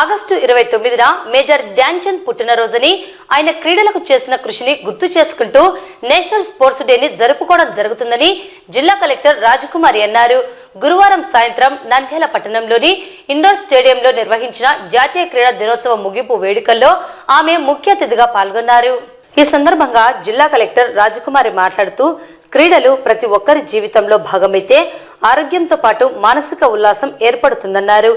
August ఇరవై తొమ్మిదిన major Dhyan Chand పుట్టినరోజుని ఆయన క్రీడలకు చేసిన కృషిని గుర్తు చేసుకుంటూ నేషనల్ స్పోర్ట్స్ డేని జరుపుకోవడం జరుగుతుందని జిల్లా కలెక్టర్ రాజకుమారి అన్నారు. గురువారం సాయంత్రం నంద్యాల పట్టణంలోని ఇండోర్ స్టేడియంలో నిర్వహించిన జాతీయ క్రీడా దినోత్సవ ముగింపు వేడుకల్లో ఆమె ముఖ్య అతిథిగా పాల్గొన్నారు. ఈ సందర్భంగా జిల్లా కలెక్టర్ రాజకుమారి మాట్లాడుతూ క్రీడలు ప్రతి ఒక్కరి జీవితంలో భాగమైతే ఆరోగ్యంతో పాటు మానసిక ఉల్లాసం ఏర్పడుతుందన్నారు.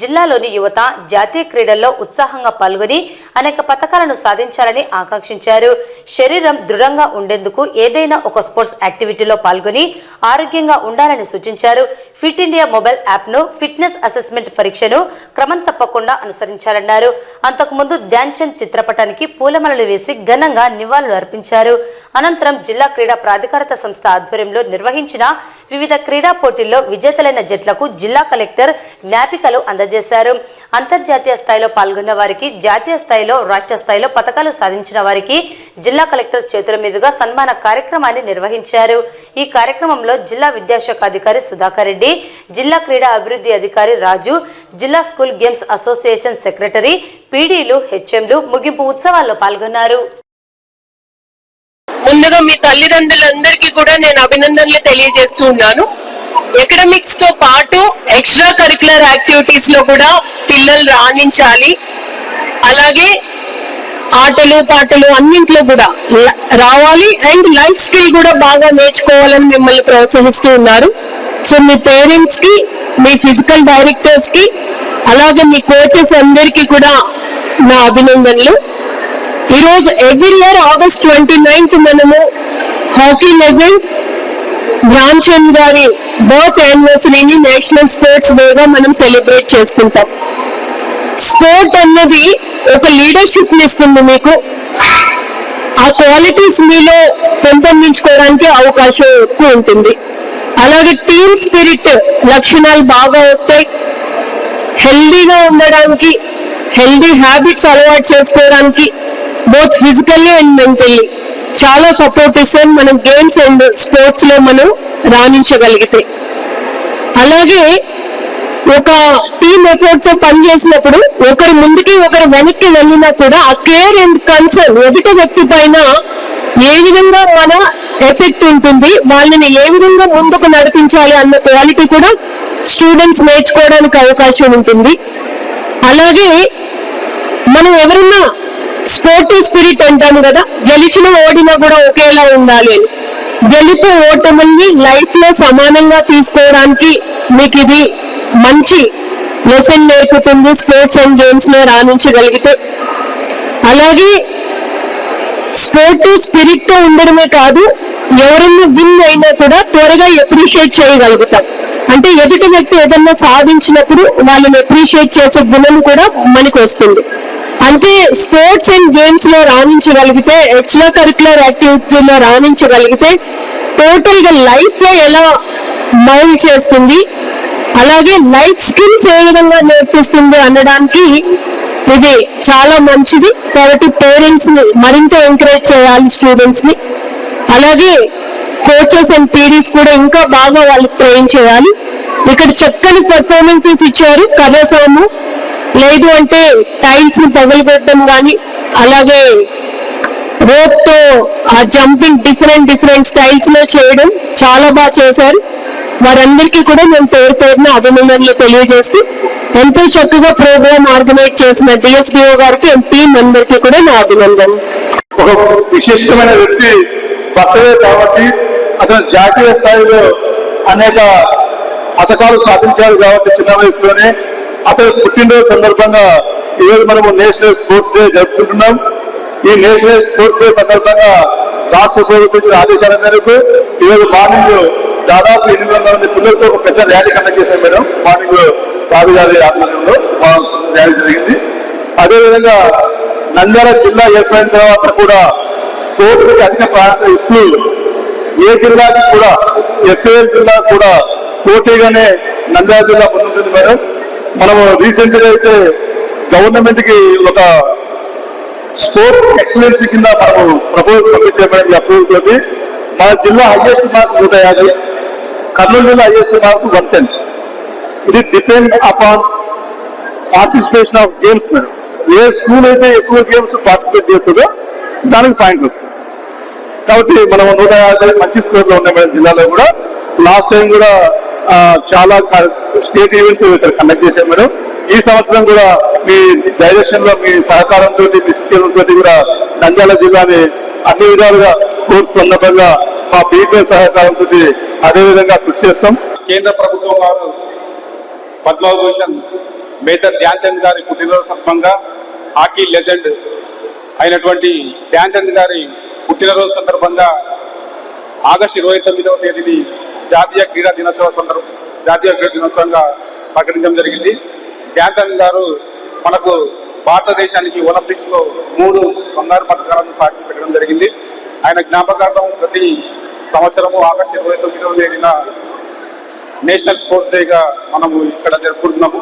జిల్లాలోని యువత జాతీయ క్రీడల్లో ఉత్సాహంగా పాల్గొని అనేక పథకాలను సాధించాలని ఆకాంక్షించారు. శరీరం దృఢంగా ఉండేందుకు ఏదైనా ఒక స్పోర్ట్స్ యాక్టివిటీలో పాల్గొని ఆరోగ్యంగా ఉండాలని సూచించారు. ఫిట్ ఇండియా మొబైల్ యాప్ను ఫిట్నెస్ అసెస్మెంట్ పరీక్షను క్రమం తప్పకుండా అనుసరించాలన్నారు. అంతకుముందు ధ్యాన్ చంద్ చిత్రపటానికి పూలమలలు వేసి ఘనంగా నివాళులు అర్పించారు. అనంతరం జిల్లా క్రీడా ప్రాధికారత సంస్థ ఆధ్వర్యంలో నిర్వహించిన వివిధ క్రీడా పోటీల్లో విజేతలైన జట్లకు జిల్లా కలెక్టర్ జ్ఞాపికలు అందజేశారు. అంతర్జాతీయ స్థాయిలో పాల్గొన్న వారికి జాతీయ స్థాయిలో రాష్ట్ర స్థాయిలో పథకాలు సాధించిన వారికి జిల్లా కలెక్టర్ చేతుల మీదుగా సన్మాన కార్యక్రమాన్ని నిర్వహించారు. ఈ కార్యక్రమంలో జిల్లా విద్యాశాఖ అధికారి సుధాకర్ రెడ్డి జిల్లా క్రీడా అభివృద్ధి అధికారి రాజు జిల్లా స్కూల్ గేమ్స్ అసోసియేషన్ సెక్రటరీ పీడీలు హెచ్ఎంలు ముగింపు ఉత్సవాల్లో పాల్గొన్నారు. ముందుగా మీ తల్లిదండ్రులందరికీ కూడా నేను అభినందనలు తెలియజేస్తూ ఉన్నాను. ఎకడమిక్స్తో పాటు ఎక్స్ట్రా కరికులర్ యాక్టివిటీస్లో కూడా పిల్లలు రాణించాలి. అలాగే ఆటలు పాటలు అన్నింట్లో కూడా రావాలి. అండ్ లైఫ్ స్కిల్ కూడా బాగా నేర్చుకోవాలని మిమ్మల్ని ప్రోత్సహిస్తూ ఉన్నారు. సో మీ పేరెంట్స్కి మీ ఫిజికల్ డైరెక్టర్స్కి అలాగే మీ కోచెస్ అందరికీ కూడా నా అభినందనలు. ఈరోజు every year August twenty ninth మనము హాకీ లెజెండ్ ధ్యాన్ చంద్ గారి బర్త్ యానివర్సరీని నేషనల్ స్పోర్ట్స్ డేగా మనం సెలబ్రేట్ చేసుకుంటాం. స్పోర్ట్ అన్నది ఒక లీడర్షిప్ ఇస్తుంది మీకు. ఆ క్వాలిటీస్ మీలో పెంపొందించుకోవడానికి అవకాశం ఎక్కువ ఉంటుంది. అలాగే టీమ్ స్పిరిట్ లక్షణాలు బాగా వస్తాయి. హెల్దీగా ఉండడానికి హెల్దీ హ్యాబిట్స్ అలవాటు చేసుకోవడానికి బోత్ ఫిజికల్లీ అండ్ మెంటల్లీ చాలా సపోర్ట్ ఇస్తాం మనం గేమ్స్ అండ్ స్పోర్ట్స్లో మనం రాణించగలిగితే. అలాగే ఒక టీమ్ ఎఫర్ట్తో పనిచేసినప్పుడు ఒకరు ముందుకి ఒకరు వెనక్కి వెళ్ళినా కూడా ఆ కేర్ అండ్ కన్సర్న్ ఎదుటి వ్యక్తి పైన ఏ విధంగా మన ఎఫెక్ట్ ఉంటుంది వాళ్ళని ఏ విధంగా ముందుకు నడిపించాలి అన్న క్వాలిటీ కూడా స్టూడెంట్స్ నేర్చుకోవడానికి అవకాశం ఉంటుంది. అలాగే మనం ఎవరన్నా స్పోర్టివ్ స్పిరిట్ అంటాము కదా గెలిచిన ఓడినా కూడా ఒకేలా ఉండాలి అని. గెలుపు ఓటముల్ని లైఫ్లో సమానంగా తీసుకోవడానికి మీకు ఇది మంచి లెసన్ నేర్పుతుంది స్పోర్ట్స్ అండ్ గేమ్స్లో రాణించగలిగితే. అలాగే స్పోర్ట్ స్పిరిట్తో ఉండడమే కాదు ఎవరన్నా విన్ అయినా కూడా త్వరగా అప్రిషియేట్ చేయగలుగుతాం. అంటే ఎదుటి వ్యక్తి ఏదన్నా సాధించినప్పుడు వాళ్ళని అప్రిషియేట్ చేసే గుణం కూడా మనకు వస్తుంది. అంటే స్పోర్ట్స్ అండ్ గేమ్స్లో రాణించగలిగితే ఎక్స్ట్రా కరికులర్ యాక్టివిటీలో రాణించగలిగితే టోటల్గా లైఫ్లో ఎలా మౌల్డ్ చేస్తుంది అలాగే లైఫ్ స్కిల్స్ ఏ విధంగా నేర్పిస్తుంది అనడానికి ఇది చాలా మంచిది. కాబట్టి పేరెంట్స్ని మరింత ఎంకరేజ్ చేయాలి స్టూడెంట్స్ని. అలాగే కోచెస్ అండ్ పీడీస్ కూడా ఇంకా బాగా వాళ్ళకి ట్రైన్ చేయాలి. ఇక్కడ చక్కని పర్ఫార్మెన్సెస్ ఇచ్చారు కథసాము. లేదు అంటే టైల్స్ని పగలగొట్టడం కానీ అలాగే రోప్తో ఆ జంపింగ్ డిఫరెంట్ డిఫరెంట్ స్టైల్స్లో చేయడం చాలా బాగా చేశారు. వారందరికీ కూడా మేము పేరు పేరున అభినందనలు తెలియజేస్తూ ఎంతో చక్కగా ప్రోగ్రామ్ ఆర్గనైజ్ చేసిన డిఎస్డిఓ గారికి అండ్ టీం అందరికీ కూడా నా అభినందనలు. ఒక విశిష్టమైన వ్యక్తి భర్తవే కాబట్టి అతను జాతీయ స్థాయిలో అనేక పథకాలు సాధించారు కాబట్టి చిన్న వయసులోనే. అతను పుట్టినరోజు సందర్భంగా ఈరోజు మనము నేషనల్ స్పోర్ట్స్ డే జరుపుకుంటున్నాం. ఈ నేషనల్ స్పోర్ట్స్ డే సందర్భంగా రాష్ట్ర ప్రభుత్వం ఆదేశాల మేరకు ఈరోజు మార్నింగ్ దాదాపు ఎనిమిది వందల మంది పిల్లలతో ఒక పెద్ద ర్యాలీ కండక్ట్ చేశాం మేడం. మార్నింగ్ సాధు గారి ఆధ్వర్యంలో ర్యాలీ జరిగింది. అదేవిధంగా నంద్యాల జిల్లా ఏర్పడిన తర్వాత కూడా స్పోర్ట్స్కి అధిక ప్రాధాన్యత ఇస్తూ ఏ జిల్లాకి కూడా ఎస్ఏఎల్ జిల్లా కూడా పోటీగానే నంద్యాల జిల్లా పొందుతుంది మేడం. మనము రీసెంట్గా అయితే గవర్నమెంట్కి ఒక స్పోర్ట్స్ ఎక్సలెన్స్ కింద మనము ప్రపోజల్ పంపించామని అప్రూవల్ తోటి మన జిల్లా హైయెస్ట్ మార్క్ నూట యాభై. కర్నూలు జిల్లా వరకు మార్క్ వన్ టెన్. ఇది depend upon participation of games madam A school అయితే ఎక్కువ గేమ్స్ పార్టిసిపేట్ చేస్తుందో దానికి పాయింట్ వస్తుంది. కాబట్టి మనం నూట యాభై మంచి స్కోర్లో ఉన్నాయి మేడం జిల్లాలో కూడా. లాస్ట్ టైం కూడా చాలా స్టేట్ ఈవెంట్స్ ఇక్కడ కండక్ట్ చేశాం మేడం ఈ సంవత్సరం కూడా మీ డైరెక్షన్లో మీ సహకారంతో మీ శిక్షణతో కూడా నంద్యాల జిల్లాని అన్ని విధాలుగా స్పోర్ట్స్ సందర్భంగా మా పీటీ సహకారంతో అదేవిధంగా కృషి చేస్తాం. కేంద్ర ప్రభుత్వం వారు పద్మభూషణ్ మేజర్ ధ్యాన్చంద్ గారి పుట్టినరోజు సందర్భంగా హాకీ లెజెండ్ అయినటువంటి ధ్యాన్చంద్ గారి పుట్టినరోజు సందర్భంగా ఆగస్టు ఇరవై తొమ్మిదవ తేదీని జాతీయ క్రీడా దినోత్సవ సందర్భం జాతీయ క్రీడా దినోత్సవంగా ప్రకటించడం జరిగింది. ధ్యాన్చంద్ గారు మనకు భారతదేశానికి ఒలింపిక్స్లో మూడు బంగారు పథకాలను సాక్షి పెట్టడం జరిగింది. ఆయన జ్ఞాపకార్థం ప్రతి సంవత్సరము ఆగస్టు ఇరవై తొమ్మిదవ తేదీన నేషనల్ స్పోర్ట్స్ డేగా మనము ఇక్కడ జరుపుకుంటున్నాము.